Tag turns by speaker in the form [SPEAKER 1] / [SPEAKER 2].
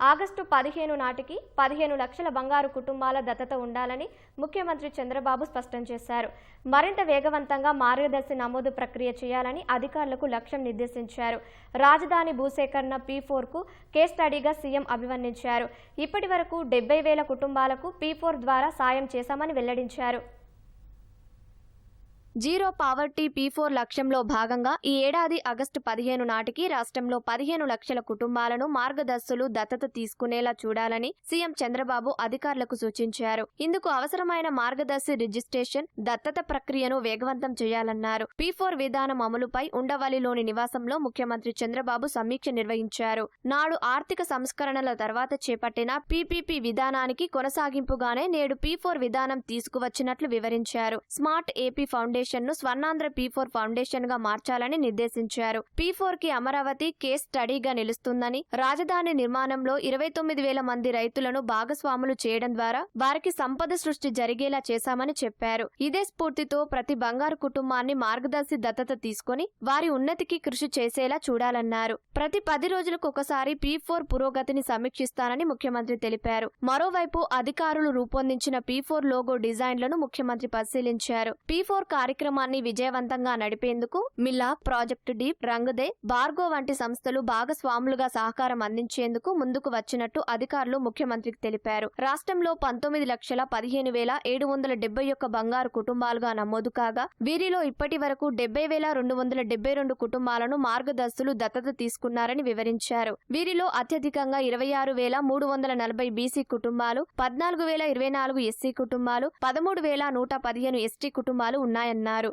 [SPEAKER 1] August పదిహేను నాటికి పదిహేను లక్షల బంగారు కుటుంబాల దత్తత ఉండాలని ముఖ్యమంత్రి చంద్రబాబు స్పష్టం చేశారు. మరింత వేగవంతంగా మార్గదర్శి నమోదు ప్రక్రియ చేయాలని అధికారులకు లక్ష్యం నిర్దేశించారు. రాజధాని భూసేకరణ పీ ఫోర్కు కేస్ స్టడీగా సీఎం అభివర్ణించారు. ఇప్పటి వరకు డెబ్బై వేల కుటుంబాలకు పీ ఫోర్ ద్వారా సాయం చేశామని వెల్లడించారు. జీరో పావర్టీ పీ ఫోర్ లక్ష్యంలో భాగంగా ఈ ఏడాది ఆగస్టు పదిహేను నాటికి రాష్ట్రంలో పదిహేను లక్షల కుటుంబాలను మార్గదర్శులు దత్తత తీసుకునేలా చూడాలని సీఎం చంద్రబాబు అధికారులకు సూచించారు. ఇందుకు అవసరమైన మార్గదర్శి రిజిస్ట్రేషన్ దత్తత ప్రక్రియను వేగవంతం చేయాలన్నారు. పీ ఫోర్ విధానం అమలుపై ఉండవల్లిలోని నివాసంలో ముఖ్యమంత్రి చంద్రబాబు సమీక్ష నిర్వహించారు. నాడు ఆర్థిక సంస్కరణల తర్వాత చేపట్టిన పీపీపీ విధానానికి కొనసాగింపుగానే నేడు పీ ఫోర్ విధానం తీసుకువచ్చినట్లు వివరించారు. స్మార్ట్ ఏపీ ఫౌండేషన్ ను స్వర్ణాంధ్ర పీ ఫోర్ ఫౌండేషన్గా మార్చాలని నిర్దేశించారు. పీ ఫోర్కి అమరావతి కేస్ స్టడీగా నిలుస్తుందని రాజధాని నిర్మాణంలో ఇరవై తొమ్మిది వేల మంది రైతులను భాగస్వాములు చేయడం ద్వారా వారికి సంపద సృష్టి జరిగేలా చేశామని చెప్పారు. ఇదే స్ఫూర్తితో ప్రతి బంగారు కుటుంబాన్ని మార్గదర్శి దత్తత తీసుకొని వారి ఉన్నతికి కృషి చేసేలా చూడాలన్నారు. ప్రతి పది రోజులకు ఒకసారి పీ ఫోర్ పురోగతిని సమీక్షిస్తానని ముఖ్యమంత్రి తెలిపారు. మరోవైపు అధికారులు రూపొందించిన పీ ఫోర్ లోగో డిజైన్లను ముఖ్యమంత్రి పరిశీలించారు. పీ ఫోర్ కార్యక్రమాన్ని విజయవంతంగా నడిపేందుకు మిల్లా ప్రాజెక్టు డీప్ రంగుదే బార్గో వంటి సంస్థలు భాగస్వాములుగా సహకారం అందించేందుకు ముందుకు వచ్చినట్టు అధికారులు ముఖ్యమంత్రికి తెలిపారు. రాష్ట్రంలో పంతొమ్మిది లక్షల పదిహేను వేల ఏడు వందల డెబ్బై ఒక్క బంగారు కుటుంబాలుగా నమోదు కాగా వీరిలో ఇప్పటి వరకు డెబ్బై వేల రెండు వందల డెబ్బై రెండు కుటుంబాలను మార్గదర్శులు దత్తత తీసుకున్నారని వివరించారు. వీరిలో అత్యధికంగా ఇరవై ఆరు వేల మూడు వందల నలభై బీసీ కుటుంబాలు పద్నాలుగు వేల ఇరవై నాలుగు ఎస్సీ కుటుంబాలు పదమూడు వేల నూట పదిహేను ఎస్టీ కుటుంబాలు ఉన్నాయన్నారు. అన్నారు